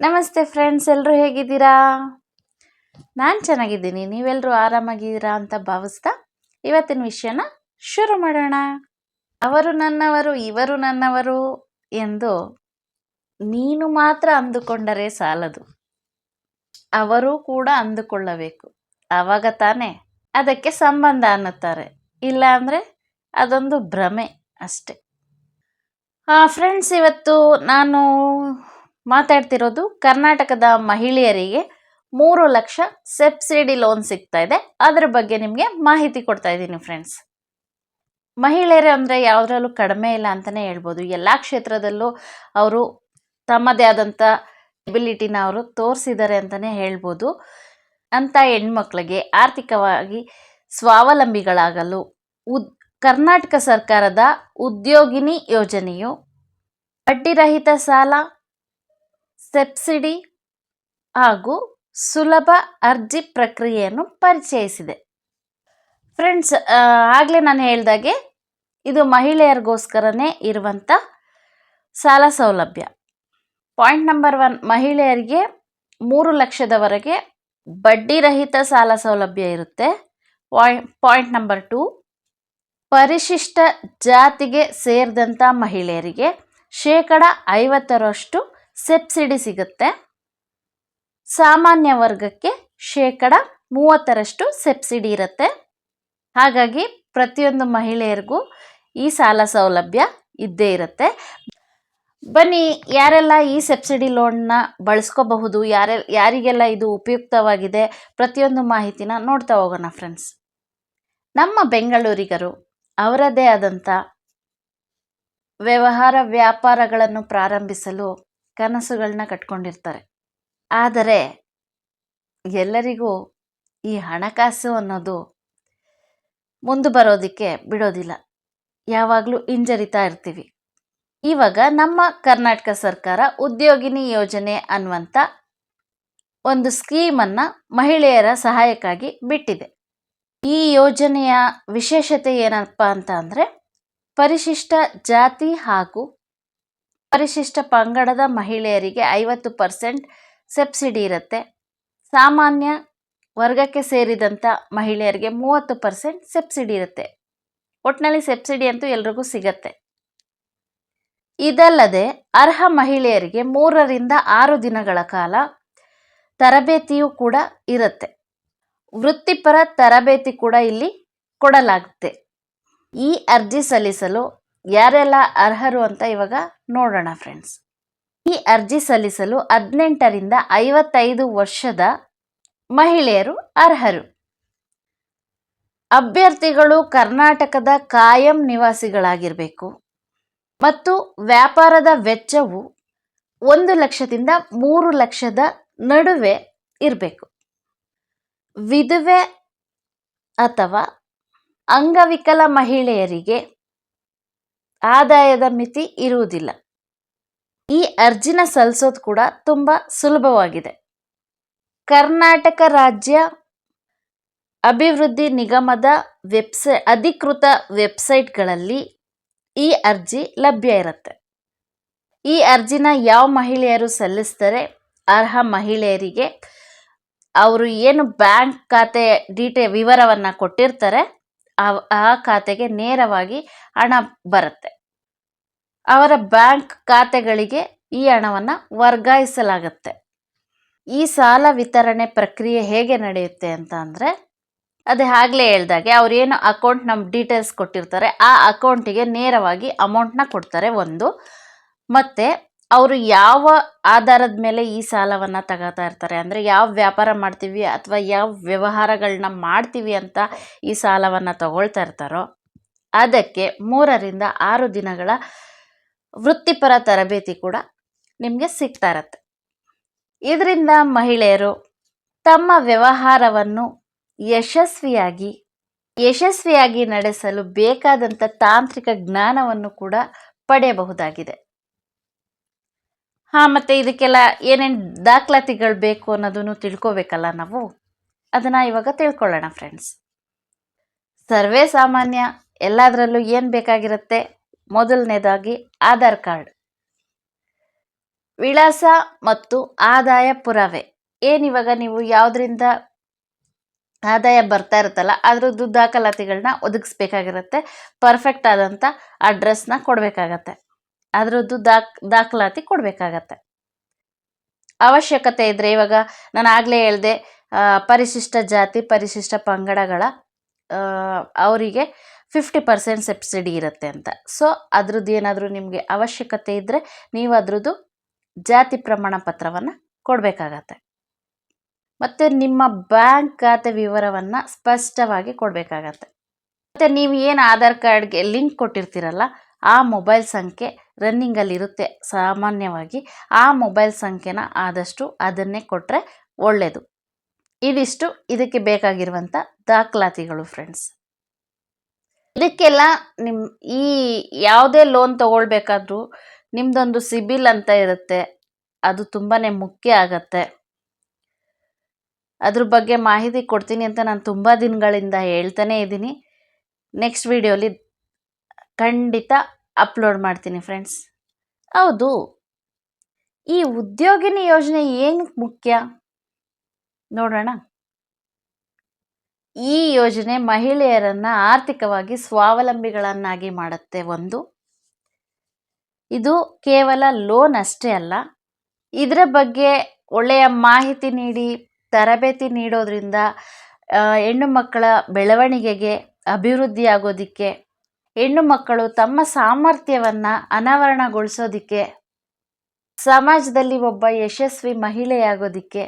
ನಮಸ್ತೆ ಫ್ರೆಂಡ್ಸ್ ಎಲ್ಲರೂ ಹೇಗಿದ್ದೀರಾ? ನಾನು ಚೆನ್ನಾಗಿದ್ದೀನಿ. ನೀವೆಲ್ಲರೂ ಆರಾಮಾಗಿದ್ದೀರಾ ಅಂತ ಭಾವಿಸ್ತಾ ಇವತ್ತಿನ ವಿಷಯನ ಶುರು ಮಾಡೋಣ. ಅವರು ನನ್ನವರು, ಇವರು ನನ್ನವರು ಎಂದು ನೀನು ಮಾತ್ರ ಅಂದುಕೊಂಡರೆ ಸಾಲದು. ಅವರು ಕೂಡ ಅಂದುಕೊಳ್ಳಬೇಕು. ಆವಾಗ ತಾನೇ ಅದಕ್ಕೆ ಸಂಬಂಧ ಅನ್ನುತ್ತಾರೆ. ಇಲ್ಲ ಅಂದರೆ ಅದೊಂದು ಭ್ರಮೆ ಅಷ್ಟೆ. ಫ್ರೆಂಡ್ಸ್ ಇವತ್ತು ನಾನು ಮಾತಾಡ್ತಿರೋದು ಕರ್ನಾಟಕದ ಮಹಿಳೆಯರಿಗೆ ಮೂರು ಲಕ್ಷ ಸಬ್ಸಿಡಿ ಲೋನ್ ಸಿಗ್ತಾ ಇದೆ. ಅದರ ಬಗ್ಗೆ ನಿಮಗೆ ಮಾಹಿತಿ ಕೊಡ್ತಾ ಇದ್ದೀನಿ ಫ್ರೆಂಡ್ಸ್ ಮಹಿಳೆಯರು ಅಂದರೆ ಯಾವುದ್ರಲ್ಲೂ ಕಡಿಮೆ ಇಲ್ಲ ಅಂತಲೇ ಹೇಳ್ಬೋದು. ಎಲ್ಲ ಕ್ಷೇತ್ರದಲ್ಲೂ ಅವರು ತಮ್ಮದೇ ಆದಂಥ ಎಬಿಲಿಟಿನ ಅವರು ತೋರಿಸಿದ್ದಾರೆ ಅಂತಲೇ ಹೇಳ್ಬೋದು. ಅಂಥ ಹೆಣ್ಮಕ್ಳಿಗೆ ಆರ್ಥಿಕವಾಗಿ ಸ್ವಾವಲಂಬಿಗಳಾಗಲು ಉದ್, ಕರ್ನಾಟಕ ಸರ್ಕಾರದ ಉದ್ಯೋಗಿನಿ ಯೋಜನೆಯು ಬಡ್ಡಿರಹಿತ ಸಾಲ ಸಬ್ಸಿಡಿ ಹಾಗೂ ಸುಲಭ ಅರ್ಜಿ ಪ್ರಕ್ರಿಯೆಯನ್ನು ಪರಿಚಯಿಸಿದೆ. ಫ್ರೆಂಡ್ಸ್ ಆಗಲೇ ನಾನು ಹೇಳ್ದಾಗೆ ಇದು ಮಹಿಳೆಯರಿಗೋಸ್ಕರನೇ ಇರುವಂಥ ಸಾಲ ಸೌಲಭ್ಯ. ಪಾಯಿಂಟ್ ನಂಬರ್ ಒನ್, ಮಹಿಳೆಯರಿಗೆ ಮೂರು ಲಕ್ಷದವರೆಗೆ ಬಡ್ಡಿರಹಿತ ಸಾಲ ಸೌಲಭ್ಯ ಇರುತ್ತೆ. ಪಾಯಿಂಟ್ ಪಾಯಿಂಟ್ ನಂಬರ್ ಟು, ಪರಿಶಿಷ್ಟ ಜಾತಿಗೆ ಸೇರಿದಂಥ ಮಹಿಳೆಯರಿಗೆ ಶೇಕಡ ಐವತ್ತರಷ್ಟು ಸಬ್ಸಿಡಿ ಸಿಗುತ್ತೆ. ಸಾಮಾನ್ಯ ವರ್ಗಕ್ಕೆ ಶೇಕಡ ಮೂವತ್ತರಷ್ಟು ಸಬ್ಸಿಡಿ ಇರುತ್ತೆ. ಹಾಗಾಗಿ ಪ್ರತಿಯೊಂದು ಮಹಿಳೆಯರಿಗೂ ಈ ಸಾಲ ಸೌಲಭ್ಯ ಇದ್ದೇ ಇರುತ್ತೆ. ಬನ್ನಿ, ಯಾರೆಲ್ಲ ಈ ಸಬ್ಸಿಡಿ ಲೋನ್ನ ಬಳಸ್ಕೋಬಹುದು, ಯಾರೆ, ಯಾರಿಗೆಲ್ಲ ಇದು ಉಪಯುಕ್ತವಾಗಿದೆ, ಪ್ರತಿಯೊಂದು ಮಾಹಿತಿನ ನೋಡ್ತಾ ಹೋಗೋಣ ಫ್ರೆಂಡ್ಸ್. ನಮ್ಮ ಬೆಂಗಳೂರಿಗರು ಅವರದೇ ಆದಂಥ ವ್ಯವಹಾರ ವ್ಯಾಪಾರಗಳನ್ನು ಪ್ರಾರಂಭಿಸಲು ಕನಸುಗಳನ್ನ ಕಟ್ಕೊಂಡಿರ್ತಾರೆ. ಆದರೆ ಎಲ್ಲರಿಗೂ ಈ ಹಣಕಾಸು ಅನ್ನೋದು ಮುಂದೆ ಬರೋದಕ್ಕೆ ಬಿಡೋದಿಲ್ಲ. ಯಾವಾಗಲೂ ಹಿಂಜರಿತಾ ಇರ್ತೀವಿ. ಇವಾಗ ನಮ್ಮ ಕರ್ನಾಟಕ ಸರ್ಕಾರ ಉದ್ಯೋಗಿನಿ ಯೋಜನೆ ಅನ್ನುವಂಥ ಒಂದು ಸ್ಕೀಮನ್ನು ಮಹಿಳೆಯರ ಸಹಾಯಕ್ಕಾಗಿ ಬಿಟ್ಟಿದೆ. ಈ ಯೋಜನೆಯ ವಿಶೇಷತೆ ಏನಪ್ಪ ಅಂತ ಅಂದರೆ ಪರಿಶಿಷ್ಟ ಜಾತಿ ಹಾಗೂ ಪರಿಶಿಷ್ಟ ಪಂಗಡದ ಮಹಿಳೆಯರಿಗೆ ಐವತ್ತು ಪರ್ಸೆಂಟ್ ಸಬ್ಸಿಡಿ ಇರುತ್ತೆ. ಸಾಮಾನ್ಯ ವರ್ಗಕ್ಕೆ ಸೇರಿದಂಥ ಮಹಿಳೆಯರಿಗೆ ಮೂವತ್ತು ಪರ್ಸೆಂಟ್ ಸಬ್ಸಿಡಿ ಇರುತ್ತೆ. ಒಟ್ಟಿನಲ್ಲಿ ಸಬ್ಸಿಡಿ ಅಂತೂ ಎಲ್ರಿಗೂ ಸಿಗತ್ತೆ. ಇದಲ್ಲದೆ ಅರ್ಹ ಮಹಿಳೆಯರಿಗೆ ಮೂರರಿಂದ ಆರು ದಿನಗಳ ಕಾಲ ತರಬೇತಿಯೂ ಕೂಡ ಇರುತ್ತೆ. ವೃತ್ತಿಪರ ತರಬೇತಿ ಕೂಡ ಇಲ್ಲಿ ಕೊಡಲಾಗುತ್ತೆ. ಈ ಅರ್ಜಿ ಸಲ್ಲಿಸಲು ಯಾರೆಲ್ಲ ಅರ್ಹರು ಅಂತ ಇವಾಗ ನೋಡೋಣ ಫ್ರೆಂಡ್ಸ್ ಈ ಅರ್ಜಿ ಸಲ್ಲಿಸಲು ಹದಿನೆಂಟರಿಂದ ಐವತ್ತೈದು ವರ್ಷದ ಮಹಿಳೆಯರು ಅರ್ಹರು. ಅಭ್ಯರ್ಥಿಗಳು ಕರ್ನಾಟಕದ ಕಾಯಂ ನಿವಾಸಿಗಳಾಗಿರಬೇಕು. ಮತ್ತು ವ್ಯಾಪಾರದ ವೆಚ್ಚವು ಒಂದು ಲಕ್ಷದಿಂದ ಮೂರು ಲಕ್ಷದ ನಡುವೆ ಇರಬೇಕು. ವಿಧವೆ ಅಥವಾ ಅಂಗವಿಕಲ ಮಹಿಳೆಯರಿಗೆ ಆದಾಯದ ಮಿತಿ ಇರುವುದಿಲ್ಲ. ಈ ಅರ್ಜಿನ ಸಲ್ಲಿಸೋದು ಕೂಡ ತುಂಬ ಸುಲಭವಾಗಿದೆ. ಕರ್ನಾಟಕ ರಾಜ್ಯ ಅಭಿವೃದ್ಧಿ ನಿಗಮದ ವೆಬ್ಸೈ, ಅಧಿಕೃತ ವೆಬ್ಸೈಟ್ಗಳಲ್ಲಿ ಈ ಅರ್ಜಿ ಲಭ್ಯ ಇರುತ್ತೆ. ಈ ಅರ್ಜಿನ ಯಾವ ಮಹಿಳೆಯರು ಸಲ್ಲಿಸ್ತಾರೆ ಅರ್ಹ ಮಹಿಳೆಯರಿಗೆ ಅವರು ಏನು ಬ್ಯಾಂಕ್ ಖಾತೆ ಡೀಟೇ ವಿವರವನ್ನು ಕೊಟ್ಟಿರ್ತಾರೆ ಆ ಖಾತೆಗೆ ನೇರವಾಗಿ ಹಣ ಬರುತ್ತೆ. ಅವರ ಬ್ಯಾಂಕ್ ಖಾತೆಗಳಿಗೆ ಈ ಹಣವನ್ನು ವರ್ಗಾಯಿಸಲಾಗುತ್ತೆ. ಈ ಸಾಲ ವಿತರಣೆ ಪ್ರಕ್ರಿಯೆ ಹೇಗೆ ನಡೆಯುತ್ತೆ ಅಂತ ಅಂದರೆ, ಅದೇ ಆಗಲೇ ಹೇಳ್ದಾಗೆ ಅವ್ರೇನು ಅಕೌಂಟ್ ನಮ್ಮ ಡೀಟೇಲ್ಸ್ ಕೊಟ್ಟಿರ್ತಾರೆ, ಆ ಅಕೌಂಟಿಗೆ ನೇರವಾಗಿ ಅಮೌಂಟ್ನ ಕೊಡ್ತಾರೆ ಒಂದು. ಮತ್ತು ಅವರು ಯಾವ ಆಧಾರದ ಮೇಲೆ ಈ ಸಾಲವನ್ನು ತಗೋತಾ ಇರ್ತಾರೆ? ಅಂದರೆ ಯಾವ ವ್ಯಾಪಾರ ಮಾಡ್ತೀವಿ ಅಥವಾ ಯಾವ ವ್ಯವಹಾರಗಳನ್ನ ಮಾಡ್ತೀವಿ ಅಂತ ಈ ಸಾಲವನ್ನು ತಗೊಳ್ತಾ ಇರ್ತಾರೋ, ಅದಕ್ಕೆ ಮೂರರಿಂದ ಆರು ದಿನಗಳ ವೃತ್ತಿಪರ ತರಬೇತಿ ಕೂಡ ನಿಮಗೆ ಸಿಗ್ತಾ ಇರತ್ತೆ. ಇದರಿಂದ ಮಹಿಳೆಯರು ತಮ್ಮ ವ್ಯವಹಾರವನ್ನು ಯಶಸ್ವಿಯಾಗಿ ಯಶಸ್ವಿಯಾಗಿ ನಡೆಸಲು ಬೇಕಾದಂಥ ತಾಂತ್ರಿಕ ಜ್ಞಾನವನ್ನು ಕೂಡ ಪಡೆಯಬಹುದಾಗಿದೆ. ಹಾಂ, ಮತ್ತು ಇದಕ್ಕೆಲ್ಲ ಏನೇನು ದಾಖಲಾತಿಗಳು ಬೇಕು ಅನ್ನೋದನ್ನು ತಿಳ್ಕೋಬೇಕಲ್ಲ ನಾವು? ಅದನ್ನು ಇವಾಗ ತಿಳ್ಕೊಳ್ಳೋಣ ಫ್ರೆಂಡ್ಸ್ ಸರ್ವೇ ಸಾಮಾನ್ಯ, ಎಲ್ಲದರಲ್ಲೂ ಏನು ಬೇಕಾಗಿರುತ್ತೆ? ಮೊದಲನೇದಾಗಿ ಆಧಾರ್ ಕಾರ್ಡ್. ವಿಳಾಸ ಮತ್ತು ಆದಾಯ ಪುರಾವೆ. ಏನಿವಾಗ ನೀವು ಯಾವುದರಿಂದ ಆದಾಯ ಬರ್ತಾ ಇರುತ್ತಲ್ಲ, ಅದರದ್ದು ದಾಖಲಾತಿಗಳನ್ನ ಒದಗಿಸ್ಬೇಕಾಗಿರುತ್ತೆ. ಪರ್ಫೆಕ್ಟ್ ಆದಂಥ ಅಡ್ರೆಸ್ನ ಕೊಡಬೇಕಾಗತ್ತೆ. ಅದರದ್ದು ದಾಖ್ ದಾಖಲಾತಿ ಕೊಡಬೇಕಾಗತ್ತೆ. ಅವಶ್ಯಕತೆ ಇದ್ದರೆ ಇವಾಗ ನಾನು ಆಗಲೇ ಹೇಳಿದೆ ಪರಿಶಿಷ್ಟ ಜಾತಿ, ಪರಿಶಿಷ್ಟ ಪಂಗಡಗಳ ಅವರಿಗೆ ಫಿಫ್ಟಿ ಪರ್ಸೆಂಟ್ ಸಬ್ಸಿಡಿ ಇರುತ್ತೆ ಅಂತ. ಸೊ, ಅದ್ರದ್ದು ಏನಾದರೂ ನಿಮಗೆ ಅವಶ್ಯಕತೆ ಇದ್ದರೆ ನೀವು ಅದರದ್ದು ಜಾತಿ ಪ್ರಮಾಣ ಪತ್ರವನ್ನು ಕೊಡಬೇಕಾಗತ್ತೆ. ಮತ್ತು ನಿಮ್ಮ ಬ್ಯಾಂಕ್ ಖಾತೆ ವಿವರವನ್ನು ಸ್ಪಷ್ಟವಾಗಿ ಕೊಡಬೇಕಾಗತ್ತೆ. ಮತ್ತು ನೀವು ಏನು ಆಧಾರ್ ಕಾರ್ಡ್ಗೆ ಲಿಂಕ್ ಕೊಟ್ಟಿರ್ತೀರಲ್ಲ ಆ ಮೊಬೈಲ್ ಸಂಖ್ಯೆ ರನ್ನಿಂಗಲ್ಲಿ ಇರುತ್ತೆ ಸಾಮಾನ್ಯವಾಗಿ. ಆ ಮೊಬೈಲ್ ಸಂಖ್ಯೆನ ಆದಷ್ಟು ಅದನ್ನೇ ಕೊಟ್ಟರೆ ಒಳ್ಳೆಯದು ಇದಿಷ್ಟು ಇದಕ್ಕೆ ಬೇಕಾಗಿರುವಂಥ ದಾಖಲಾತಿಗಳು ಫ್ರೆಂಡ್ಸ್ ಇದಕ್ಕೆಲ್ಲ ನಿಮ್ಮ ಈ ಯಾವುದೇ ಲೋನ್ ತಗೊಳ್ಬೇಕಾದ್ರೂ ನಿಮ್ಮದೊಂದು ಸಿಬಿಲ್ ಅಂತ ಇರುತ್ತೆ. ಅದು ತುಂಬಾ ಮುಖ್ಯ ಆಗತ್ತೆ. ಅದ್ರ ಬಗ್ಗೆ ಮಾಹಿತಿ ಕೊಡ್ತೀನಿ ಅಂತ ನಾನು ತುಂಬ ದಿನಗಳಿಂದ ಹೇಳ್ತಾನೆ ಇದ್ದೀನಿ. ನೆಕ್ಸ್ಟ್ ವಿಡಿಯೋಲಿ ಖಂಡಿತ ಅಪ್ಲೋಡ್ ಮಾಡ್ತೀನಿ ಫ್ರೆಂಡ್ಸ್ ಹೌದು. ಈ ಉದ್ಯೋಗಿನಿ ಯೋಜನೆ ಏನಕ್ಕೆ ಮುಖ್ಯ? ನೋಡೋಣ. ಈ ಯೋಜನೆ ಮಹಿಳೆಯರನ್ನು ಆರ್ಥಿಕವಾಗಿ ಸ್ವಾವಲಂಬಿಗಳನ್ನಾಗಿ ಮಾಡುತ್ತೆ ಒಂದು. ಇದು ಕೇವಲ ಲೋನ್ ಅಷ್ಟೇ ಅಲ್ಲ. ಇದರ ಬಗ್ಗೆ ಒಳ್ಳೆಯ ಮಾಹಿತಿ ನೀಡಿ, ತರಬೇತಿ ನೀಡೋದ್ರಿಂದ ಹೆಣ್ಣು ಮಕ್ಕಳ ಬೆಳವಣಿಗೆಗೆ ಅಭಿವೃದ್ಧಿ ಆಗೋದಕ್ಕೆ ಹೆಣ್ಣು ಮಕ್ಕಳು ತಮ್ಮ ಸಾಮರ್ಥ್ಯವನ್ನು ಅನಾವರಣಗೊಳಿಸೋದಿಕ್ಕೆ, ಸಮಾಜದಲ್ಲಿ ಒಬ್ಬ ಯಶಸ್ವಿ ಮಹಿಳೆಯಾಗೋದಕ್ಕೆ,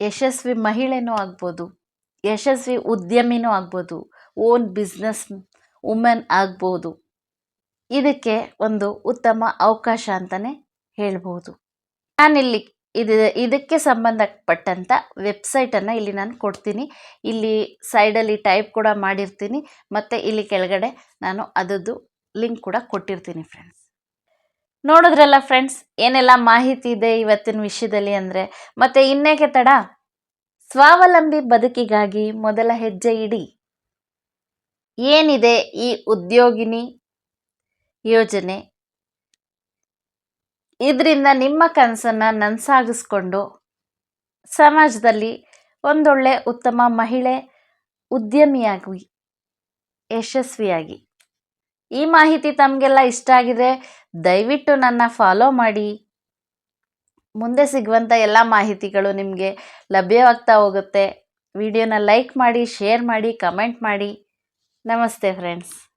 ಯಶಸ್ವಿ ಮಹಿಳೆನೂ ಆಗ್ಬೋದು, ಯಶಸ್ವಿ ಉದ್ಯಮಿನೂ ಆಗ್ಬೋದು, ಓನ್ ಬಿಸ್ನೆಸ್ ವುಮೆನ್ ಆಗ್ಬೋದು. ಇದಕ್ಕೆ ಒಂದು ಉತ್ತಮ ಅವಕಾಶ ಅಂತಲೇ ಹೇಳ್ಬೋದು ನಾನಿಲ್ಲಿ ಇದು, ಇದಕ್ಕೆ ಸಂಬಂಧಪಟ್ಟಂಥ ವೆಬ್ಸೈಟನ್ನು ಇಲ್ಲಿ ನಾನು ಕೊಡ್ತೀನಿ. ಇಲ್ಲಿ ಸೈಡಲ್ಲಿ ಟೈಪ್ ಕೂಡ ಮಾಡಿರ್ತೀನಿ. ಮತ್ತು ಇಲ್ಲಿ ಕೆಳಗಡೆ ನಾನು ಅದರದ್ದು ಲಿಂಕ್ ಕೂಡ ಕೊಟ್ಟಿರ್ತೀನಿ ಫ್ರೆಂಡ್ಸ್ ನೋಡಿದ್ರಲ್ಲ ಫ್ರೆಂಡ್ಸ್ ಏನೆಲ್ಲ ಮಾಹಿತಿ ಇದೆ ಇವತ್ತಿನ ವಿಷಯದಲ್ಲಿ ಅಂದರೆ, ಮತ್ತು ಇನ್ನೇಕೆ ತಡ? ಸ್ವಾವಲಂಬಿ ಬದುಕಿಗಾಗಿ ಮೊದಲ ಹೆಜ್ಜೆ ಇಡಿ. ಏನಿದೆ ಈ ಉದ್ಯೋಗಿನಿ ಯೋಜನೆ? ಇದರಿಂದ ನಿಮ್ಮ ಕನಸನ್ನು ನನಸಾಗಿಸ್ಕೊಂಡು ಸಮಾಜದಲ್ಲಿ ಒಂದೊಳ್ಳೆ ಉತ್ತಮ ಮಹಿಳೆ ಉದ್ಯಮಿಯಾಗಿ, ಯಶಸ್ವಿಯಾಗಿ. ಈ ಮಾಹಿತಿ ತಮಗೆಲ್ಲ ಇಷ್ಟ ಆಗಿದೆ ದಯವಿಟ್ಟು ನನ್ನ ಫಾಲೋ ಮಾಡಿ. ಮುಂದೆ ಸಿಗುವಂಥ ಎಲ್ಲ ಮಾಹಿತಿಗಳು ನಿಮಗೆ ಲಭ್ಯವಾಗ್ತಾ ಹೋಗುತ್ತೆ. ವಿಡಿಯೋನ ಲೈಕ್ ಮಾಡಿ ಶೇರ್ ಮಾಡಿ ಕಮೆಂಟ್ ಮಾಡಿ. ನಮಸ್ತೆ ಫ್ರೆಂಡ್ಸ್